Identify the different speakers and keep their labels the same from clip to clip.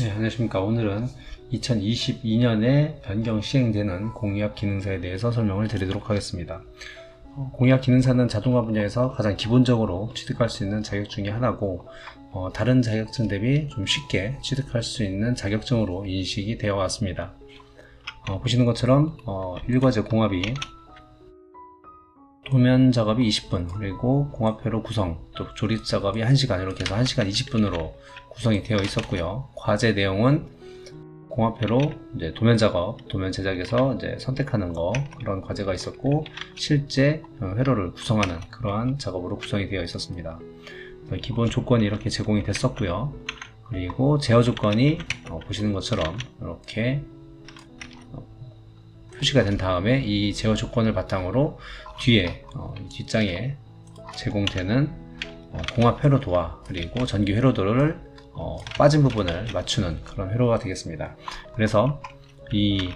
Speaker 1: 네, 안녕하십니까. 오늘은 2022년에 변경 시행되는 공유압 기능사에 대해서 설명을 드리도록 하겠습니다. 어, 공유압 기능사는 자동화 분야에서 가장 기본적으로 취득할 수 있는 자격 중에 하나고, 어, 다른 자격증 대비 좀 쉽게 취득할 수 있는 자격증으로 인식이 되어 왔습니다. 어, 보시는 것처럼 어, 일과제 공합이 도면 작업이 20분, 그리고 공합회로 구성, 또 조립 작업이 1시간, 이렇게 해서 1시간 20분으로 구성이 되어 있었고요. 과제 내용은 공합회로 이제 도면 작업, 도면 제작에서 이제 선택하는 거, 그런 과제가 있었고, 실제 어, 회로를 구성하는 그러한 작업으로 구성이 되어 있었습니다. 기본 조건이 이렇게 제공이 됐었고요. 그리고 제어 조건이 어, 보시는 것처럼 이렇게 표시가 된 다음에 이 제어 조건을 바탕으로 뒤에 어, 이 뒷장에 제공되는 어, 공합 회로 도화 그리고 전기 회로도를 어, 빠진 부분을 맞추는 그런 회로가 되겠습니다. 그래서 이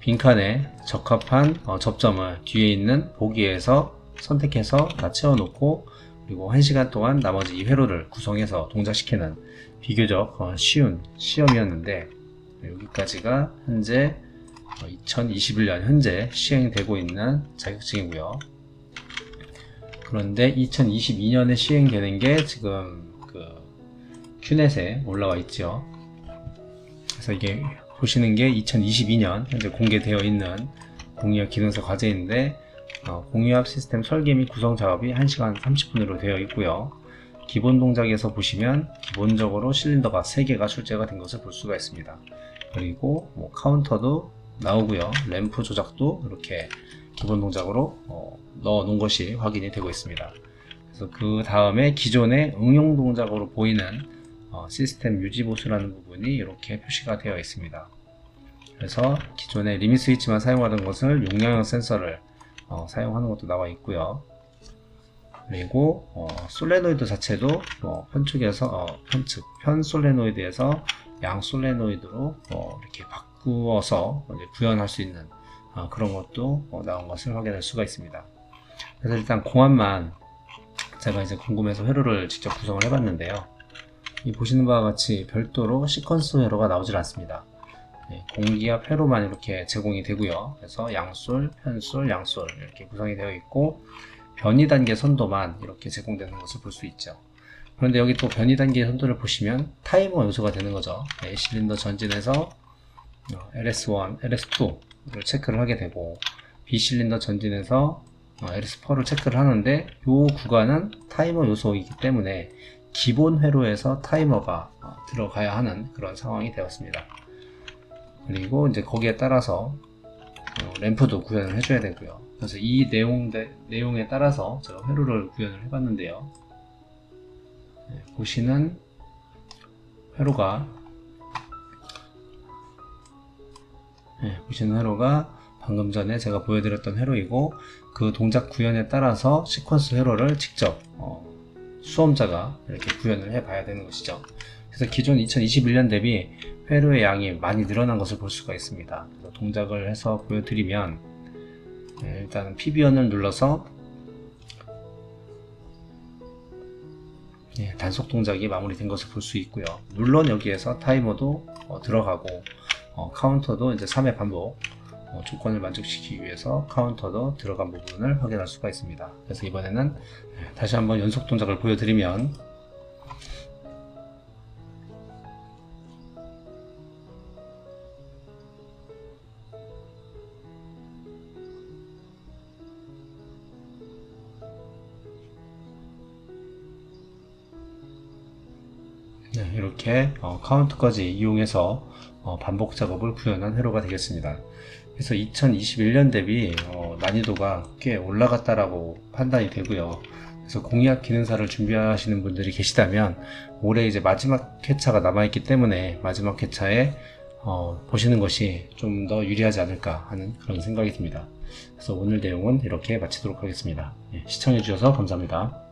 Speaker 1: 빈칸에 적합한 어, 접점을 뒤에 있는 보기에서 선택해서 다 채워놓고 그리고 1시간 동안 나머지 이 회로를 구성해서 동작시키는 비교적 어, 쉬운 시험이었는데 여기까지가 현재 2021년 현재 시행되고 있는 자격증이고요. 그런데 2022년에 시행되는 게 지금 그 큐넷에 올라와 있죠. 그래서 이게 보시는 게 2022년 현재 공개되어 있는 공유압 기능사 과제인데 어, 공유압 시스템 설계 및 구성 작업이 1시간 30분으로 되어 있고요. 기본 동작에서 보시면 기본적으로 실린더가 3개가 출제가 된 것을 볼 수가 있습니다. 그리고 뭐 카운터도 나오고요. 램프 조작도 이렇게 기본 동작으로 어, 넣어 놓은 것이 확인이 되고 있습니다. 그래서 그 다음에 기존의 응용 동작으로 보이는 어, 시스템 유지 보수라는 부분이 이렇게 표시가 되어 있습니다. 그래서 기존의 리밋 스위치만 사용하던 것을 용량형 센서를 어, 사용하는 것도 나와 있고요. 그리고 어, 솔레노이드 자체도 어, 편축에서 어, 편측 편 솔레노이드에서 양 솔레노이드로 어, 이렇게 바 꾸어서 이제 구현할 수 있는 어, 그런 것도 어, 나온 것을 확인할 수가 있습니다. 그래서 일단 공합만 제가 이제 궁금해서 회로를 직접 구성을 해봤는데요. 이 보시는 바와 같이 별도로 시퀀스 회로가 나오질 않습니다. 네, 공기압 회로만 이렇게 제공이 되고요. 그래서 양솔, 편솔, 양솔 이렇게 구성이 되어 있고 변이 단계 선도만 이렇게 제공되는 것을 볼 수 있죠. 그런데 여기 또 변이 단계 선도를 보시면 타이머 요소가 되는 거죠. A 실린더 전진에서 어, LS1, LS2를 체크를 하게 되고 B 실린더 전진에서 어, LS4를 체크를 하는데 이 구간은 타이머 요소이기 때문에 기본 회로에서 타이머가 어, 들어가야 하는 그런 상황이 되었습니다. 그리고 이제 거기에 따라서 어, 램프도 구현을 해줘야 되고요. 그래서 이 내용, 내용에 따라서 제가 회로를 구현을 해봤는데요. 네, 보시는 회로가 네, 보시는 회로가 방금 전에 제가 보여드렸던 회로이고 그 동작 구현에 따라서 시퀀스 회로를 직접 어, 수험자가 이렇게 구현을 해 봐야 되는 것이죠. 그래서 기존 2021년 대비 회로의 양이 많이 늘어난 것을 볼 수가 있습니다. 동작을 해서 보여드리면 네, 일단 PBN을 눌러서 예, 단속 동작이 마무리된 것을 볼 수 있고요. 물론 여기에서 타이머도 어, 들어가고 어, 카운터도 이제 3회 반복 어, 조건을 만족시키기 위해서 카운터도 들어간 부분을 확인할 수가 있습니다. 그래서 이번에는 예, 다시 한번 연속 동작을 보여드리면 네, 이렇게 어, 카운트까지 이용해서 어, 반복 작업을 구현한 회로가 되겠습니다. 그래서 2021년 대비 어, 난이도가 꽤 올라갔다라고 판단이 되고요. 그래서 공이학 기능사를 준비하시는 분들이 계시다면 올해 이제 마지막 회차가 남아있기 때문에 마지막 회차에 어, 보시는 것이 좀 더 유리하지 않을까 하는 그런 생각이 듭니다. 그래서 오늘 내용은 이렇게 마치도록 하겠습니다. 예, 시청해주셔서 감사합니다.